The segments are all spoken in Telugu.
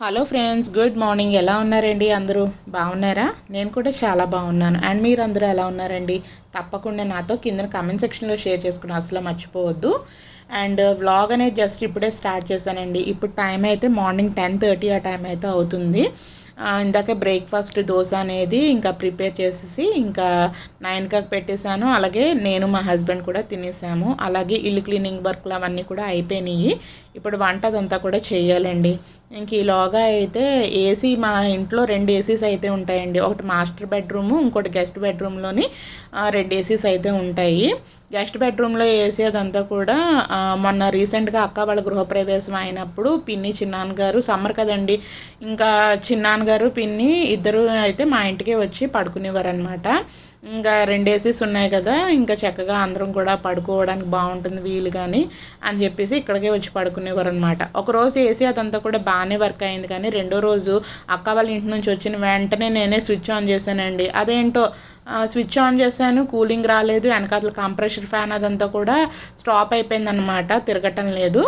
Hello friends good morning. ఎలా ఉన్నారండి అందరూ? బాగున్నారా? నేను కూడా చాలా బాగున్నాను. అండ్ మీరు అందరూ ఎలా ఉన్నారండి? తప్పకుండా నాతో కింద కమెంట్ సెక్షన్లో షేర్ చేసుకుని అసలు మర్చిపోవద్దు. అండ్ వ్లాగ్ అనేది జస్ట్ ఇప్పుడే స్టార్ట్ చేశానండి. ఇప్పుడు టైం అయితే మార్నింగ్ టెన్ థర్టీ ఆ టైం అయితే అవుతుంది. ఇందాక బ్రేక్ఫాస్ట్ దోశ అనేది ఇంకా ప్రిపేర్ చేసేసి ఇంకా నైన్కి పెట్టేశాను. అలాగే నేను మా హస్బెండ్ కూడా తినేసాము. అలాగే ఇల్లు క్లీనింగ్ వర్క్లు అవన్నీ కూడా అయిపోయినాయి. ఇప్పుడు వంట అదంతా కూడా చేయాలండి. ఇంక ఈలోగా అయితే ఏసీ మా ఇంట్లో రెండు ఏసీస్ అయితే ఉంటాయండి. ఒకటి మాస్టర్ బెడ్రూము ఇంకోటి గెస్ట్ బెడ్రూమ్లోని రెండు ఏసీస్ అయితే ఉంటాయి. గెస్ట్ బెడ్రూమ్లో ఏసీ అదంతా కూడా మొన్న రీసెంట్గా అక్క వాళ్ళ గృహప్రవేశం అయినప్పుడు పిన్ని చిన్నాన్న గారు సమ్మర్ కదండి ఇంకా చిన్నాన్న గారు పిన్ని ఇద్దరు అయితే మా ఇంటికే వచ్చి పడుకునేవారు అనమాట ఇంకా రెండు ఏసీస్ ఉన్నాయి కదా ఇంకా చక్కగా అందరం కూడా పడుకోవడానికి బాగుంటుంది వీలు కానీ అని చెప్పేసి ఇక్కడికే వచ్చి పడుకునేవారు అనమాట ఒకరోజు ఏసీ అదంతా కూడా బాగానే వర్క్ అయింది కానీ రెండో రోజు అక్క వాళ్ళ ఇంటి నుంచి వచ్చిన వెంటనే నేనే స్విచ్ ఆన్ చేశానండి. అదేంటో స్విచ్ ఆన్ చేశాను కూలింగ్ రాలేదు వెనకాతల కంప్రెషర్ ఫ్యాన్ అదంతా కూడా స్టాప్ అయిపోయింది అనమాట తిరగటం లేదు.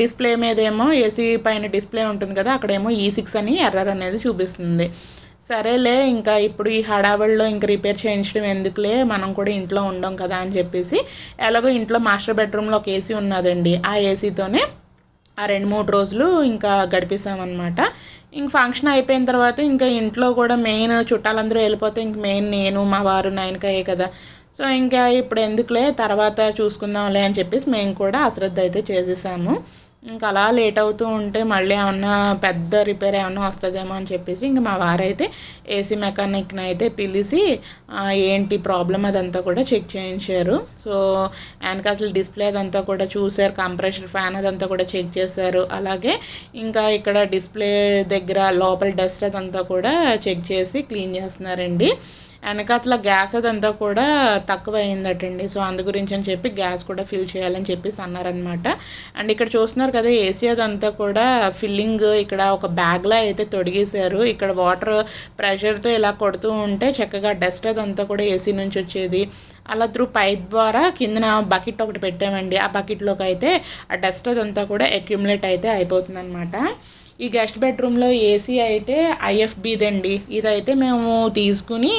డిస్ప్లే మీదేమో ఏసీ పైన డిస్ప్లే ఉంటుంది కదా అక్కడేమో e ఈ సిక్స్ అని ఎర్రర్ అనేది చూపిస్తుంది. సరేలే ఇంకా ఇప్పుడు ఈ హడావిడిలో ఇంకా రిపేర్ చేయించడం ఎందుకులే? మనం కూడా ఇంట్లో ఉండం కదా అని చెప్పేసి ఎలాగో ఇంట్లో మాస్టర్ బెడ్రూమ్లో ఒక ఏసీ ఉన్నదండి. ఆ ఏసీతోనే ఆ రెండు మూడు రోజులు ఇంకా గడిపేసామన్నమాట ఇంక ఫంక్షన్ అయిపోయిన తర్వాత ఇంకా ఇంట్లో కూడా మెయిన్ చుట్టాలందరూ వెళ్ళిపోతే ఇంక మెయిన్ నేను మా వారు నాయనకాయే కదా. సో ఇంకా ఇప్పుడు ఎందుకులే? తర్వాత చూసుకుందాంలే అని చెప్పేసి మేము కూడా అశ్రద్ధ అయితే చేసేసాము. ఇంకా అలా లేట్ అవుతూ ఉంటే మళ్ళీ ఏమన్నా పెద్ద రిపేర్ ఏమన్నా వస్తుందేమో అని చెప్పేసి ఇంకా మా వారైతే ఏసీ మెకానిక్ని అయితే పిలిచి ఏంటి ప్రాబ్లం అదంతా కూడా చెక్ చేయించారు. సో వెనకాతల డిస్ప్లే అదంతా కూడా చూశారు కంప్రెషర్ ఫ్యాన్ అదంతా కూడా చెక్ చేశారు. అలాగే ఇంకా ఇక్కడ డిస్ప్లే దగ్గర లోపల డస్ట్ అదంతా కూడా చెక్ చేసి క్లీన్ చేస్తున్నారండి. వెనకాతల గ్యాస్ అదంతా కూడా తక్కువ అయిందటండి సో అందు గురించి అని చెప్పి గ్యాస్ కూడా ఫిల్ చేయాలని చెప్పేసి అన్నారనమాట అండ్ ఇక్కడ చూస్తున్నారు కదా ఏసీ అదంతా కూడా ఫిల్లింగ్ ఇక్కడ ఒక బ్యాగ్లా అయితే తొడిగేశారు. ఇక్కడ వాటర్ ప్రెషర్తో ఇలా కొడుతూ ఉంటే చక్కగా డస్ట్ అదంతా కూడా ఏసీ నుంచి వచ్చేది. అలా త్రూ పైప్ ద్వారా కిందన బకెట్ ఒకటి పెట్టామండి. ఆ బకెట్లోకి అయితే ఆ డస్ట్ అదంతా కూడా అక్యుములేట్ అయితే అయిపోతుంది ఈ గెస్ట్ బెడ్రూమ్లో ఏసీ అయితే ఐఎఫ్బిదండి ఇదైతే మేము తీసుకుని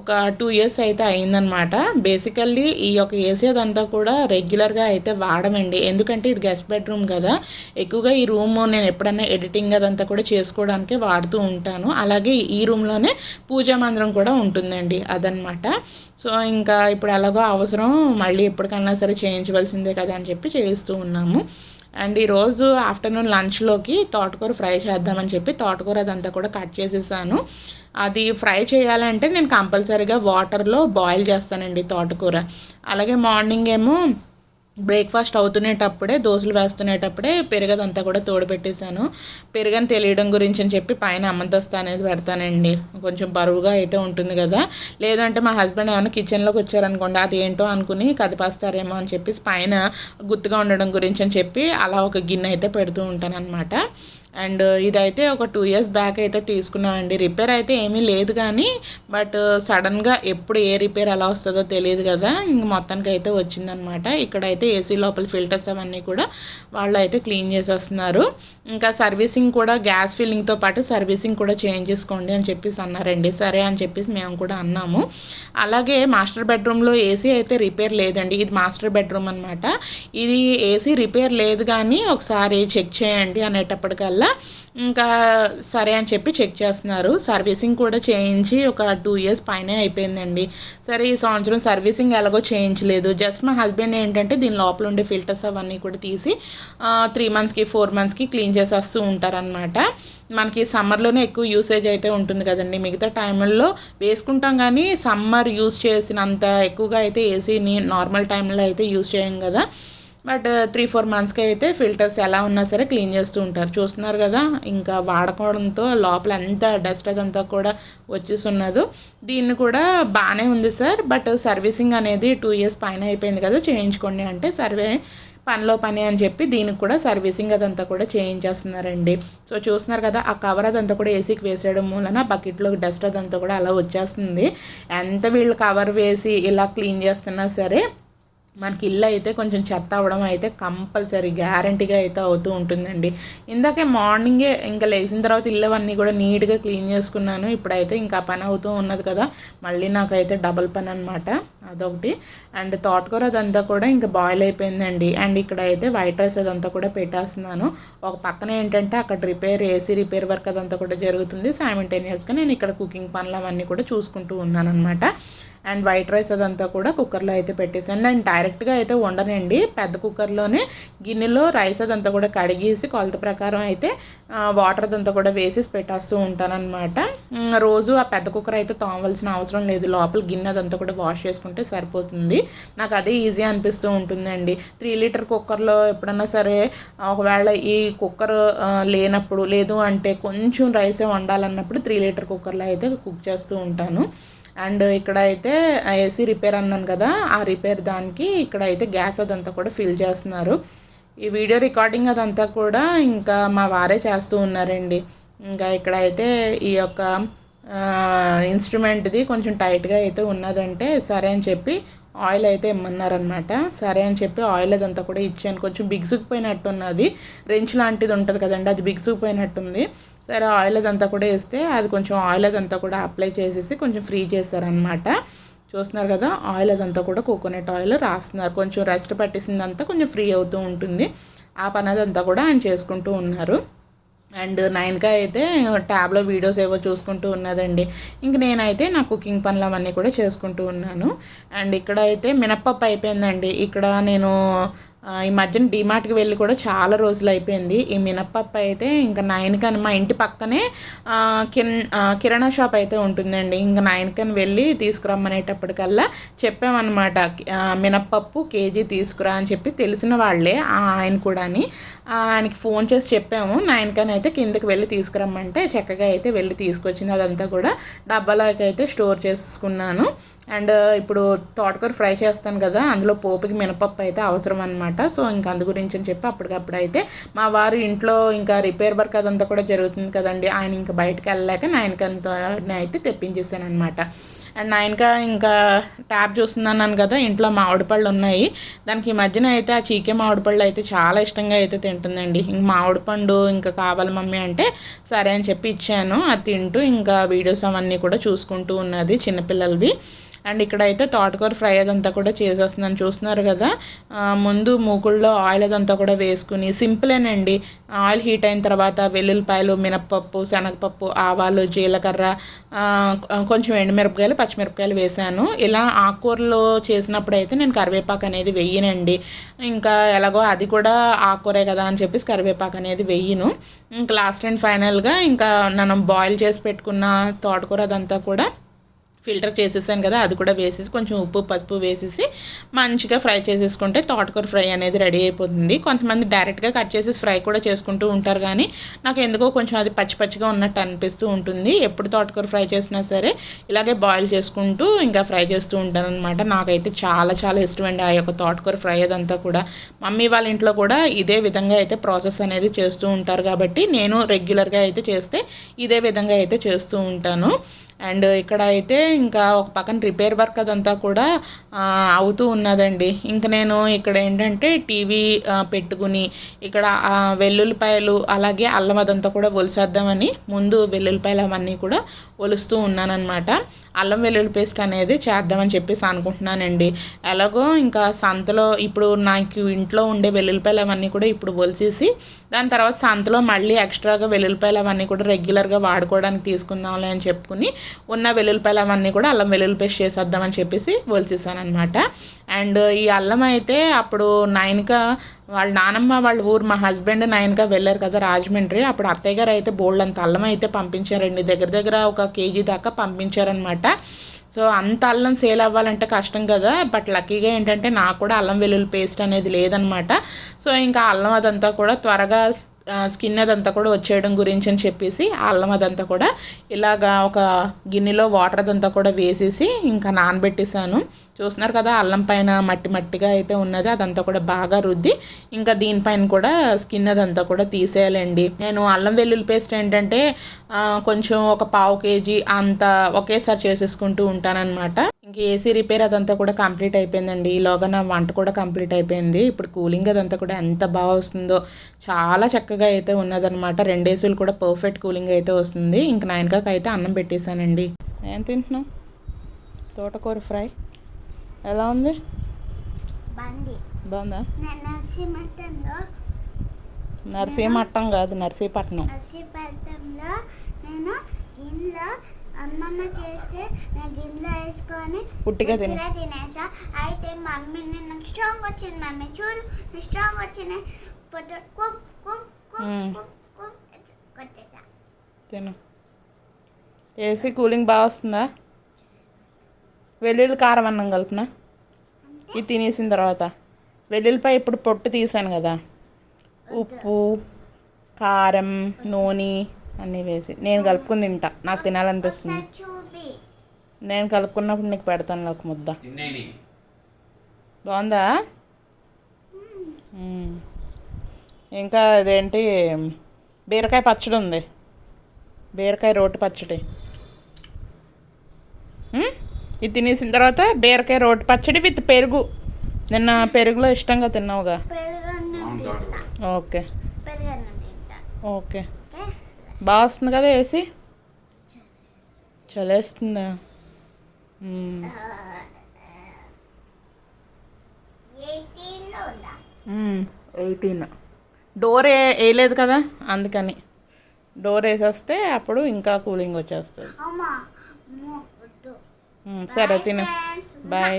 ఒక టూ ఇయర్స్ అయితే అయిందనమాట బేసికల్లీ ఈ యొక్క ఏసీ అదంతా కూడా రెగ్యులర్గా అయితే వాడమండి. ఎందుకంటే ఇది గెస్ట్ బెడ్రూమ్ కదా. ఎక్కువగా ఈ రూమ్ నేను ఎప్పుడైనా ఎడిటింగ్ అదంతా కూడా చేసుకోవడానికి వాడుతూ ఉంటాను. అలాగే ఈ రూమ్లోనే పూజా మందిరం కూడా ఉంటుందండి అదనమాట సో ఇంకా ఇప్పుడు ఎలాగో అవసరం మళ్ళీ ఎప్పటికన్నా సరే చేయించవలసిందే కదా అని చెప్పి చేయిస్తూ ఉన్నాము. అండ్ ఈరోజు ఆఫ్టర్నూన్ లంచ్లోకి తోటకూర ఫ్రై చేద్దామని చెప్పి తోటకూర అదంతా కూడా కట్ చేసేసాను. అది ఫ్రై చేయాలంటే నేను కంపల్సరీగా వాటర్లో బాయిల్ చేస్తానండి తోటకూర. అలాగే మార్నింగ్ ఏమో బ్రేక్ఫాస్ట్ అవుతునేటప్పుడే దోశలు వేస్తునేటప్పుడే పెరుగదంతా కూడా తోడబెట్టేశాను. పెరుగని తెలియడం గురించి అని చెప్పి పైన అమ్మదస్తా అనేది పెడతానండి. కొంచెం బరువుగా అయితే ఉంటుంది కదా. లేదంటే మా హస్బెండ్ ఏమైనా కిచెన్లోకి వచ్చారనుకోండి అది ఏంటో అనుకుని కదిపేస్తారేమో అని చెప్పేసి పైన గుర్తుగా ఉండడం గురించి అని చెప్పి అలా ఒక గిన్నె అయితే పెడుతూ ఉంటానన్నమాట. అండ్ ఇదైతే ఒక టూ ఇయర్స్ బ్యాక్ అయితే తీసుకున్నామండి. రిపేర్ అయితే ఏమీ లేదు కానీ బట్ సడన్గా ఎప్పుడు ఏ రిపేర్ ఎలా వస్తుందో తెలియదు కదా ఇంక మొత్తానికి అయితే వచ్చిందనమాట. ఇక్కడైతే ఏసీ లోపల ఫిల్టర్స్ అవన్నీ కూడా వాళ్ళు అయితే క్లీన్ చేసేస్తున్నారు. ఇంకా సర్వీసింగ్ కూడా గ్యాస్ ఫిల్లింగ్తో పాటు సర్వీసింగ్ కూడా చేంజ్ చేసుకోండి అని చెప్పేసి అన్నారండి. సరే అని చెప్పేసి మేము కూడా అన్నాము. అలాగే మాస్టర్ బెడ్రూమ్లో ఏసీ అయితే రిపేర్ లేదండి. ఇది మాస్టర్ బెడ్రూమ్ అనమాట ఇది ఏసీ రిపేర్ లేదు కానీ ఒకసారి చెక్ చేయండి అనేటప్పటికల్లా ఇంకా సరే అని చెప్పి చెక్ చేస్తున్నారు. సర్వీసింగ్ కూడా చేయించి ఒక టూ ఇయర్స్ పైనే అయిపోయిందండి. సరే ఈ సంవత్సరం సర్వీసింగ్ ఎలాగో చేయించలేదు. జస్ట్ మా హస్బెండ్ ఏంటంటే దీని లోపల ఉండే ఫిల్టర్స్ అవన్నీ కూడా తీసి త్రీ మంత్స్కి ఫోర్ మంత్స్కి క్లీన్ చేసేస్తూ ఉంటారనమాట మనకి సమ్మర్లోనే ఎక్కువ యూసేజ్ అయితే ఉంటుంది కదండి. మిగతా టైంలో వేసుకుంటాం కానీ సమ్మర్ యూస్ చేసినంత ఎక్కువగా అయితే ఏసీని నార్మల్ టైంలో అయితే యూస్ చేయం కదా. బట్ త్రీ ఫోర్ మంత్స్కి అయితే ఫిల్టర్స్ ఎలా ఉన్నా సరే క్లీన్ చేస్తూ ఉంటారు. చూస్తున్నారు కదా ఇంకా వాడుకోవడంతో లోపల ఎంత డస్ట్ అదంతా కూడా వచ్చేస్తున్నదో దీన్ని కూడా బాగానే ఉంది సార్. బట్ సర్వీసింగ్ అనేది టూ ఇయర్స్ పైన అయిపోయింది కదా చేయించుకోండి అంటే సర్వే పనిలో పని అని చెప్పి దీనికి కూడా సర్వీసింగ్ అదంతా కూడా చేయించేస్తున్నారండి. సో చూస్తున్నారు కదా ఆ కవర్ అదంతా కూడా ఏసీకి వేసేయడం మూలన బకెట్లో డస్ట్ అదంతా కూడా అలా వచ్చేస్తుంది. ఎంత వీళ్ళు కవర్ వేసి ఇలా క్లీన్ చేస్తున్నా సరే మనకి ఇల్లు అయితే కొంచెం చెత్త అవ్వడం అయితే కంపల్సరీ గ్యారంటీగా అయితే అవుతూ ఉంటుందండి. ఇందాకే మార్నింగే ఇంకా లేచిన తర్వాత ఇల్లు అవన్నీ కూడా నీట్గా క్లీన్ చేసుకున్నాను. ఇప్పుడైతే ఇంకా పని అవుతూ ఉన్నది కదా మళ్ళీ నాకైతే డబల్ పని అనమాట అదొకటి. అండ్ తోటకూర అదంతా కూడా ఇంకా బాయిల్ అయిపోయిందండి. అండ్ ఇక్కడ అయితే వైట్ రైస్ అదంతా కూడా పెట్టేస్తున్నాను. ఒక పక్కన ఏంటంటే అక్కడ రిపేర్ ఏసీ రిపేర్ వర్క్ అదంతా కూడా జరుగుతుంది. సైమిల్టేనియస్గా నేను ఇక్కడ కుకింగ్ పనులు అవన్నీ కూడా చూసుకుంటూ ఉన్నాను అనమాట అండ్ వైట్ రైస్ అదంతా కూడా కుక్కర్లో అయితే పెట్టేసాను నేను డైరెక్ట్గా అయితే వండనండి. పెద్ద కుక్కర్లోనే గిన్నెలో రైస్ అదంతా కూడా కడిగేసి కొలత ప్రకారం అయితే వాటర్ అదంతా కూడా వేసేసి పెట్టేస్తూ ఉంటానన్నమాట. రోజు ఆ పెద్ద కుక్కర్ అయితే తోమవలసిన అవసరం లేదు. లోపల గిన్నె అదంతా కూడా వాష్ చేసుకుంటే సరిపోతుంది. నాకు అదే ఈజీ అనిపిస్తూ ఉంటుందండి. త్రీ లీటర్ కుక్కర్లో ఎప్పుడన్నా సరే ఒకవేళ ఈ కుక్కర్ లేనప్పుడు లేదు అంటే కొంచెం రైసే వండాలన్నప్పుడు త్రీ లీటర్ కుక్కర్లో అయితే కుక్ చేస్తూ ఉంటాను. అండ్ ఇక్కడ అయితే ఏసీ రిపేర్ అన్నాను కదా ఆ రిపేర్ దానికి ఇక్కడ అయితే గ్యాస్ అదంతా కూడా ఫిల్ చేస్తున్నారు. ఈ వీడియో రికార్డింగ్ అదంతా కూడా ఇంకా మా వారే చేస్తూ ఉన్నారండి. ఇంకా ఇక్కడ అయితే ఈ యొక్క ఇన్స్ట్రుమెంట్ది కొంచెం టైట్గా అయితే ఉన్నదంటే సరే అని చెప్పి ఆయిల్ అయితే ఇమ్మన్నారనమాట సరే అని చెప్పి ఆయిల్ అదంతా కూడా ఇచ్చాను. కొంచెం బిగుసుకుపోయినట్టు ఉన్నది రెంచ్ లాంటిది ఉంటుంది కదండి అది బిగుసుకుపోయినట్టుంది. సరే ఆయిల్ అదంతా కూడా వేస్తే అది కొంచెం ఆయిల్ అదంతా కూడా అప్లై చేసేసి కొంచెం ఫ్రీ చేశారనమాట చూస్తున్నారు కదా ఆయిల్ అదంతా కూడా కోకోనట్ ఆయిల్ రాస్తున్నారు. కొంచెం రెస్ట్ పట్టేసిందంతా కొంచెం ఫ్రీ అవుతూ ఉంటుంది. ఆ పని అదంతా కూడా ఆయన చేసుకుంటూ ఉన్నారు. అండ్ నైన్కా అయితే ట్యాబ్లో వీడియోస్ ఏవో చూసుకుంటూ ఉన్నదండి. ఇంక నేనైతే నా కుకింగ్ పనులు అవన్నీ కూడా చేసుకుంటూ ఉన్నాను. అండ్ ఇక్కడ అయితే మినప్పప్పు అయిపోయిందండి. ఇక్కడ నేను ఈ మధ్యన డిమార్ట్కి వెళ్ళి కూడా చాలా రోజులు అయిపోయింది. ఈ మినప్పప్పు అయితే ఇంకా నైన్కన్ మా ఇంటి పక్కనే కిన్ కిరాణా షాప్ అయితే ఉంటుందండి. ఇంకా నైన్కన్ వెళ్ళి తీసుకురమ్మనేటప్పటికల్లా చెప్పామన్నమాట మినప్పప్పు కేజీ తీసుకురా అని చెప్పి తెలిసిన వాళ్ళే ఆయన కూడాని. ఆయనకి ఫోన్ చేసి చెప్పాము నైన్కన్ అయితే కిందకి వెళ్ళి తీసుకురమ్మంటే చక్కగా అయితే వెళ్ళి తీసుకొచ్చింది. అదంతా కూడా డబ్బాలోకి అయితే స్టోర్ చేసుకున్నాను. అండ్ ఇప్పుడు తోటకూర ఫ్రై చేస్తాను కదా అందులో పోపుకి మినపప్పు అయితే అవసరం అనమాట సో ఇంకా అందు గురించి అని చెప్పి అప్పటికప్పుడు అయితే మా వారు ఇంట్లో ఇంకా రిపేర్ వర్క్ అదంతా కూడా జరుగుతుంది కదండి. ఆయన ఇంకా బయటకు వెళ్ళలేక నాయనకంతో అయితే తెప్పించేసాను అనమాట అండ్ నాయనక ఇంకా ట్యాప్ చూస్తున్నాను కదా ఇంట్లో మామిడిపళ్ళు ఉన్నాయి. దానికి ఈ మధ్యన అయితే ఆ చీకే మామిడిపళ్ళు అయితే చాలా ఇష్టంగా అయితే తింటుందండి. ఇంక మామిడి పండు ఇంకా కావాలి మమ్మీ అంటే సరే అని చెప్పి ఇచ్చాను. అది తింటూ ఇంకా వీడియోస్ అవన్నీ కూడా చూసుకుంటూ ఉన్నది చిన్నపిల్లలది. అండ్ ఇక్కడ అయితే తోటకూర ఫ్రై అదంతా కూడా చేసేస్తున్నాను. చూస్తున్నారు కదా? ముందు మూకుల్లో ఆయిల్ అదంతా కూడా వేసుకుని సింపులేనండి. ఆయిల్ హీట్ అయిన తర్వాత వెల్లుల్లిపాయలు మినప్పప్పు శనగపప్పు ఆవాలు జీలకర్ర కొంచెం ఎండుమిరపకాయలు పచ్చిమిరపకాయలు వేసాను. ఇలా ఆకుకూరలో చేసినప్పుడు అయితే నేను కరివేపాకు అనేది వెయ్యనండి ఇంకా ఎలాగో అది కూడా ఆకుకూరే కదా అని చెప్పేసి కరివేపాకు అనేది వెయ్యను ఇంకా లాస్ట్ అండ్ ఫైనల్గా ఇంకా మనం బాయిల్ చేసి పెట్టుకున్న తోటకూర అదంతా కూడా ఫిల్టర్ చేసేసాను కదా అది కూడా వేసేసి కొంచెం ఉప్పు పసుపు వేసేసి మంచిగా ఫ్రై చేసేసుకుంటే తోటకూర ఫ్రై అనేది రెడీ అయిపోతుంది. కొంతమంది డైరెక్ట్గా కట్ చేసేసి ఫ్రై కూడా చేసుకుంటూ ఉంటారు కానీ నాకు ఎందుకో కొంచెం అది పచ్చి పచ్చిగా ఉన్నట్టు అనిపిస్తూ ఉంటుంది. ఎప్పుడు తోటకూర ఫ్రై చేసినా సరే ఇలాగే బాయిల్ చేసుకుంటూ ఇంకా ఫ్రై చేస్తూ ఉంటాను అనమాట నాకైతే చాలా చాలా ఇష్టం అండి ఆ యొక్క తోటకూర ఫ్రై అదంతా కూడా. మమ్మీ వాళ్ళ ఇంట్లో కూడా ఇదే విధంగా అయితే ప్రాసెస్ అనేది చేస్తూ ఉంటారు కాబట్టి నేను రెగ్యులర్గా అయితే చేస్తే ఇదే విధంగా అయితే చేస్తూ ఉంటాను. అండ్ ఇక్కడ అయితే ఇంకా ఒక పక్కన రిపేర్ వర్క్ అదంతా కూడా అవుతూ ఉన్నదండి. ఇంకా నేను ఇక్కడ ఏంటంటే టీవీ పెట్టుకుని ఇక్కడ వెల్లుల్లిపాయలు అలాగే అల్లం అదంతా కూడా ఒలిసేద్దామని ముందు వెల్లుల్లిపాయలు అవన్నీ కూడా ఒలుస్తూ ఉన్నానమాట అల్లం వెల్లుల్లి పేస్ట్ అనేది చేద్దామని చెప్పేసి అనుకుంటున్నానండి. ఎలాగో ఇంకా సంతలో ఇప్పుడు నాకు ఇంట్లో ఉండే వెల్లుల్లిపాయలు అవన్నీ కూడా ఇప్పుడు ఒలిసేసి దాని తర్వాత సంతలో మళ్ళీ ఎక్స్ట్రాగా వెల్లుల్లిపాయలు అవన్నీ కూడా రెగ్యులర్గా వాడుకోవడానికి తీసుకుందాంలే అని చెప్పుకుని ఉన్న వెల్లుల్లిపాయలు అవన్నీ కూడా అల్లం వెల్లుల్లి పేస్ట్ చేసేద్దామని చెప్పేసి ఒలిచేసాను అనమాట అండ్ ఈ అల్లం అయితే అప్పుడు నైన్గా వాళ్ళ నానమ్మ వాళ్ళ ఊరు మా హస్బెండ్ నైన్గా వెళ్ళారు కదా రాజమండ్రి. అప్పుడు అత్తయ్య గారు అయితే బోల్డ్ అంత అల్లం అయితే పంపించారండి దగ్గర దగ్గర ఒక కేజీ దాకా పంపించారనమాట సో అంత అల్లం సేల్ అవ్వాలంటే కష్టం కదా. బట్ లక్కీగా ఏంటంటే నాకు కూడా అల్లం వెల్లుల్లి పేస్ట్ అనేది లేదనమాట సో ఇంకా అల్లం అదంతా కూడా త్వరగా స్కిన్ అదంతా కూడా వచ్చేయడం గురించి అని చెప్పేసి అల్లం అదంతా కూడా ఇలాగా ఒక గిన్నెలో వాటర్ అదంతా కూడా వేసేసి ఇంకా నానబెట్టేసాను చూస్తున్నారు కదా అల్లం పైన మట్టి మట్టిగా అయితే ఉన్నది అదంతా కూడా బాగా రుద్ది ఇంకా దీనిపైన కూడా స్కిన్ అదంతా కూడా తీసేయాలండి. నేను అల్లం వెల్లుల్లి పేస్ట్ ఏంటంటే కొంచెం ఒక పావు కేజీ అంత ఒకేసారి చేసేసుకుంటూ ఉంటానన్నమాట. ఇంక ఏసీ రిపేర్ అదంతా కూడా కంప్లీట్ అయిపోయిందండి. ఈలోగా నా వంట కూడా కంప్లీట్ అయిపోయింది. ఇప్పుడు కూలింగ్ అదంతా కూడా ఎంత బాగా వస్తుందో చాలా చక్కగా అయితే ఉన్నదనమాట రెండు ఏసీలు కూడా పర్ఫెక్ట్ కూలింగ్ అయితే వస్తుంది. ఇంక నాయనకాకి అయితే అన్నం పెట్టేశానండి. ఏం తింటున్నావు? తోటకూర ఫ్రై. ఎలా ఉంది? బండి. బాగుందా నర్సీమట్టం కాదు నర్సీపట్నం. నేను అమ్మమ్మ చేస్తే నేను గిన్నెలో వేసుకొని పుట్టిగా తిని. తినేసా. అయితే మమ్మీ నాకు స్ట్రాంగ్ వచ్చింది మమ్మీ. చూడు స్ట్రాంగ్ వచ్చింది. పొద్దు కుక్ కుక్ కుక్ మ్మ్. కుక్ కుక్ కొట్టేసా. తిను. ఏసీ కూలింగ్ బాగా వస్తుందా? వెల్లుల్లి కారం అన్నం కలుపునా? ఇది తినేసిన తర్వాత. వెల్లుల్లిపై ఇప్పుడు పొట్టు తీసాను కదా. ఉప్పు కారం నూనె అన్నీ వేసి. నేను కలుపుకుని తింటా. నాకు తినాలనిపిస్తుంది నేను కలుపుకున్నప్పుడు నీకు పెడతాను ఒక ముద్ద. బాగుందా. ఇంకా అదేంటి బీరకాయ పచ్చడి ఉంది. బీరకాయ రోటి పచ్చడి? ఇది తినేసిన తర్వాత బీరకాయ రోటి పచ్చడి విత్ పెరుగు. నిన్న పెరుగులో ఇష్టంగా తిన్నావుగా. ఓకే. ఓకే. బాగా వస్తుంది కదా ఏసీ? చలేస్తుందా? ఎయిటీన్. డోర్ వేయలేదు కదా అందుకని. డోర్ వేసేస్తే అప్పుడు ఇంకా కూలింగ్ వచ్చేస్తుంది. సరే తిను. బాయ్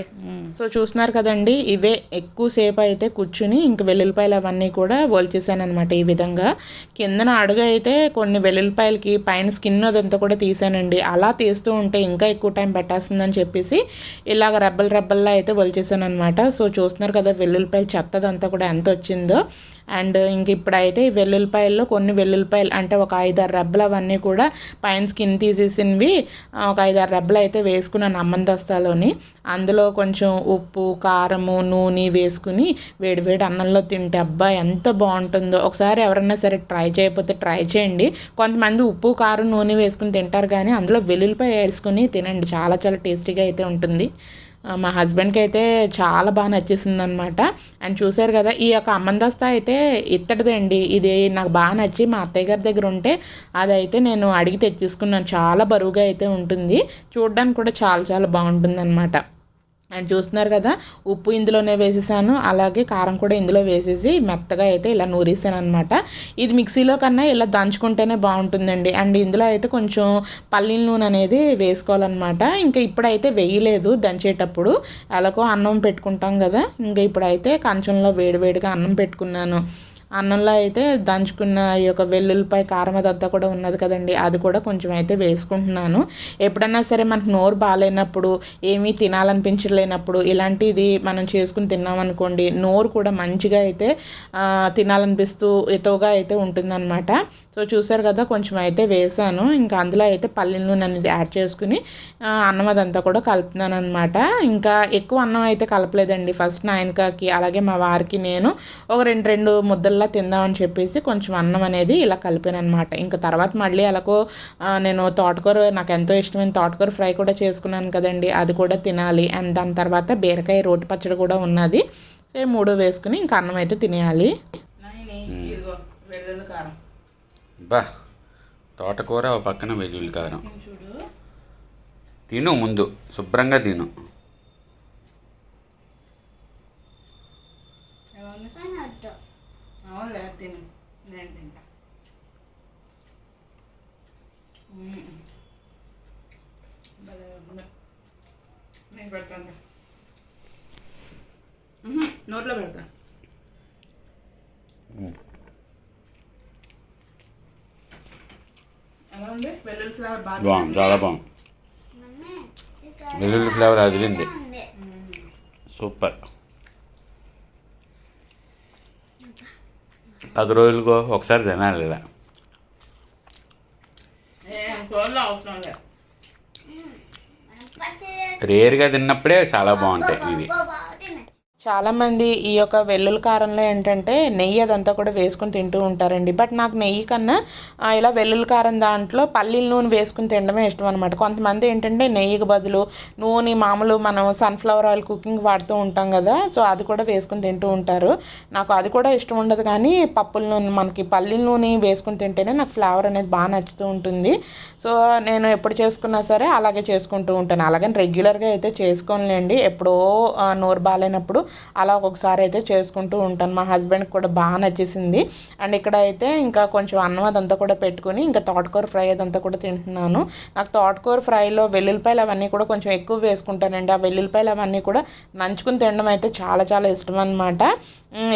సో చూస్తున్నారు కదండి ఇవే ఎక్కువసేపు అయితే కూర్చుని ఇంక వెల్లుల్లిపాయలు అవన్నీ కూడా ఒలిచేసాను అనమాట ఈ విధంగా. కిందన అడుగు అయితే కొన్ని వెల్లుల్లిపాయలకి పైన స్కిన్ అదంతా కూడా తీసానండి అలా తీస్తూ ఉంటే ఇంకా ఎక్కువ టైం పెట్టేస్తుందని చెప్పేసి ఇలాగ రెబ్బలు రెబ్బల్లా అయితే ఒలిచేసాను అనమాట సో చూస్తున్నారు కదా వెల్లుల్లిపాయలు చెత్తదంతా కూడా ఎంత వచ్చిందో. అండ్ ఇంక ఇప్పుడైతే ఈ వెల్లుల్లిపాయల్లో కొన్ని వెల్లుల్లిపాయలు అంటే ఒక ఐదారు రెబ్బలు అవన్నీ కూడా పైన స్కిన్ తీసేసినవి ఒక ఐదారు రెబ్బలు అయితే వేసుకున్నాను అమ్మం దస్తాలోని అందులో కొంచెం ఉప్పు కారము నూనె వేసుకుని వేడివేడి అన్నంలో తింటే అబ్బా ఎంత బాగుంటుందో. ఒకసారి ఎవరన్నా సరే ట్రై చేయకపోతే ట్రై చేయండి. కొంతమంది ఉప్పు కారం నూనె వేసుకుని తింటారు కానీ అందులో వెల్లుల్లిపాయ వేసుకుని తినండి. చాలా చాలా టేస్టీగా అయితే ఉంటుంది. మా హస్బెండ్కి అయితే చాలా బాగా నచ్చేసింది అనమాట అండ్ చూశారు కదా ఈ యొక్క అమ్మందస్తా అయితే ఇత్తడిదండి. ఇది నాకు బాగా నచ్చి మా అత్తయ్య గారి దగ్గర ఉంటే అదైతే నేను అడిగి తెచ్చేసుకున్నాను. చాలా బరువుగా అయితే ఉంటుంది. చూడడానికి కూడా చాలా చాలా బాగుంటుంది అనమాట అండ్ చూస్తున్నారు కదా ఉప్పు ఇందులోనే వేసేసాను. అలాగే కారం కూడా ఇందులో వేసేసి మెత్తగా అయితే ఇలా నూరేసాను అనమాట ఇది మిక్సీలో కన్నా ఇలా దంచుకుంటేనే బాగుంటుందండి. అండ్ ఇందులో అయితే కొంచెం పల్లీల నూనె అనేది వేసుకోవాలన్నమాట. ఇంకా ఇప్పుడైతే వేయలేదు దంచేటప్పుడు. ఎలాగో అన్నం పెట్టుకుంటాం కదా ఇంకా ఇప్పుడైతే కంచంలో వేడివేడిగా అన్నం పెట్టుకున్నాను. అన్నంలో అయితే దంచుకున్న ఈ యొక్క వెల్లుల్లిపాయ కారం అదంతా కూడా ఉన్నది కదండి. అది కూడా కొంచెం అయితే వేసుకుంటున్నాను. ఎప్పుడన్నా సరే మనకు నోరు బాగాలేనప్పుడు ఏమీ తినాలనిపించలేనప్పుడు ఇలాంటిది మనం చేసుకుని తిన్నామనుకోండి నోరు కూడా మంచిగా అయితే తినాలనిపిస్తూ ఎతోగా అయితే ఉంటుందన్నమాట. సో చూసారు కదా కొంచెం అయితే వేసాను. ఇంకా అందులో అయితే పల్లీల నూనె అనేది యాడ్ చేసుకుని అన్నం అదంతా కూడా కలుపుతున్నాను అనమాట ఇంకా ఎక్కువ అన్నం అయితే కలపలేదండి. ఫస్ట్ నాయనకాకి అలాగే మా వారికి నేను ఒక రెండు రెండు ముద్దలు ముద్దల్లా తిందామని చెప్పేసి కొంచెం అన్నం అనేది ఇలా కలిపాను అనమాట ఇంకా తర్వాత మళ్ళీ అలాగో నేను తోటకూర నాకు ఎంతో ఇష్టమైన తోటకూర ఫ్రై కూడా చేసుకున్నాను కదండి. అది కూడా తినాలి. అండ్ దాని తర్వాత బీరకాయ రోటి పచ్చడి కూడా ఉన్నది. సో ఈ మూడు వేసుకుని ఇంకా అన్నం అయితే తినేయాలి. బా తోటకూర ఓ పక్కన వెల్లుల్లి కారం. తిను ముందు శుభ్రంగా తిను కానీ వద్దు అవునులే తిను నేను తింటా నేను పెడతాను నోట్లో పెడతా ఎలా ఉంది వెల్లుల్లి ఫ్లేవర్ బాగుంది చాలా బాగుంది వెల్లుల్లి ఫ్లేవర్ అదిరింది ఉంది సూపర్ పది రోజులకు ఒకసారి తినాలి ఇలా. రేర్గా తిన్నప్పుడే చాలా బాగుంటాయి ఇవి. చాలామంది ఈ యొక్క వెల్లుల్లి కారంలో ఏంటంటే నెయ్యి అదంతా కూడా వేసుకుని తింటూ ఉంటారండి. బట్ నాకు నెయ్యి కన్నా ఇలా వెల్లుల్లి కారం దాంట్లో పల్లీల నూనె వేసుకుని తినడమే ఇష్టం అనమాట కొంతమంది ఏంటంటే నెయ్యికి బదులు నూనె మామూలు మనం సన్ఫ్లవర్ ఆయిల్ కుకింగ్ వాడుతూ ఉంటాం కదా సో అది కూడా వేసుకుని తింటూ ఉంటారు. నాకు అది కూడా ఇష్టం ఉండదు కానీ పప్పుల నూనె మనకి పల్లీల నూనె వేసుకుని తింటేనే నాకు ఫ్లేవర్ అనేది బాగా నచ్చుతూ ఉంటుంది. సో నేను ఎప్పుడు చేసుకున్నా సరే అలాగే చేసుకుంటూ ఉంటాను. అలాగని రెగ్యులర్గా అయితే చేసుకోనులేండి. ఎప్పుడో నోరు బాగాలేనప్పుడు అలా ఒక్కొక్కసారి అయితే చేసుకుంటూ ఉంటాను. మా హస్బెండ్కి కూడా బాగా నచ్చేసింది. అండ్ ఇక్కడ అయితే ఇంకా కొంచెం అన్నం అదంతా కూడా పెట్టుకుని ఇంకా తోటకూర ఫ్రై అదంతా కూడా తింటున్నాను. నాకు తోటకూర ఫ్రైలో వెల్లుల్లిపాయలు అవన్నీ కూడా కొంచెం ఎక్కువ వేసుకుంటానండి. ఆ వెల్లుల్లిపాయలు అవన్నీ కూడా నంచుకుని తినడం అయితే చాలా చాలా ఇష్టం అనమాట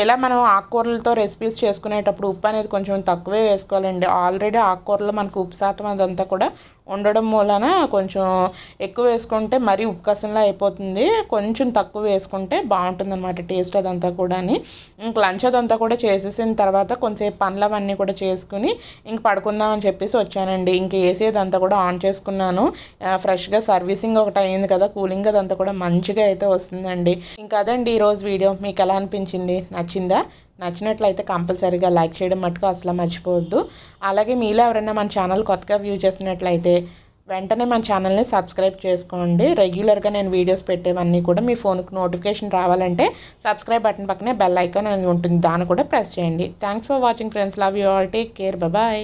ఇలా మనం ఆకుకూరలతో రెసిపీస్ చేసుకునేటప్పుడు ఉప్పు అనేది కొంచెం తక్కువే వేసుకోవాలండి. ఆల్రెడీ ఆకుకూరలో మనకు ఉప్పు శాతం అదంతా కూడా ఉండడం మూలన కొంచెం ఎక్కువ వేసుకుంటే మరీ ఉప్పుకసంలా అయిపోతుంది. కొంచెం తక్కువ వేసుకుంటే బాగుంటుంది అనమాట టేస్ట్ అదంతా కూడా ఇంక లంచ్ అదంతా కూడా చేసేసిన తర్వాత కొంచెంసేపు పనులు అవన్నీ కూడా చేసుకుని ఇంక పడుకుందామని చెప్పేసి వచ్చానండి. ఇంక ఏసీ అదంతా కూడా ఆన్ చేసుకున్నాను. ఫ్రెష్గా సర్వీసింగ్ ఒకటి అయింది కదా కూలింగ్ అదంతా కూడా మంచిగా అయితే వస్తుందండి. ఇంకా అదండి ఈరోజు వీడియో. మీకు ఎలా అనిపించింది? నచ్చిందా? నచ్చినట్లయితే కంపల్సరీగా లైక్ చేయడం మటుకు అసలు మర్చిపోవద్దు. అలాగే మీలో ఎవరైనా మన ఛానల్ కొత్తగా వ్యూ చేసినట్లయితే వెంటనే మన ఛానల్ని సబ్స్క్రైబ్ చేసుకోండి. రెగ్యులర్గా నేను వీడియోస్ పెట్టేవన్నీ కూడా మీ ఫోన్కి నోటిఫికేషన్ రావాలంటే సబ్స్క్రైబ్ బటన్ పక్కనే బెల్ ఐకాన్ అనేది ఉంటుంది. దాన్ని కూడా ప్రెస్ చేయండి. Thanks for watching friends love you all take care bye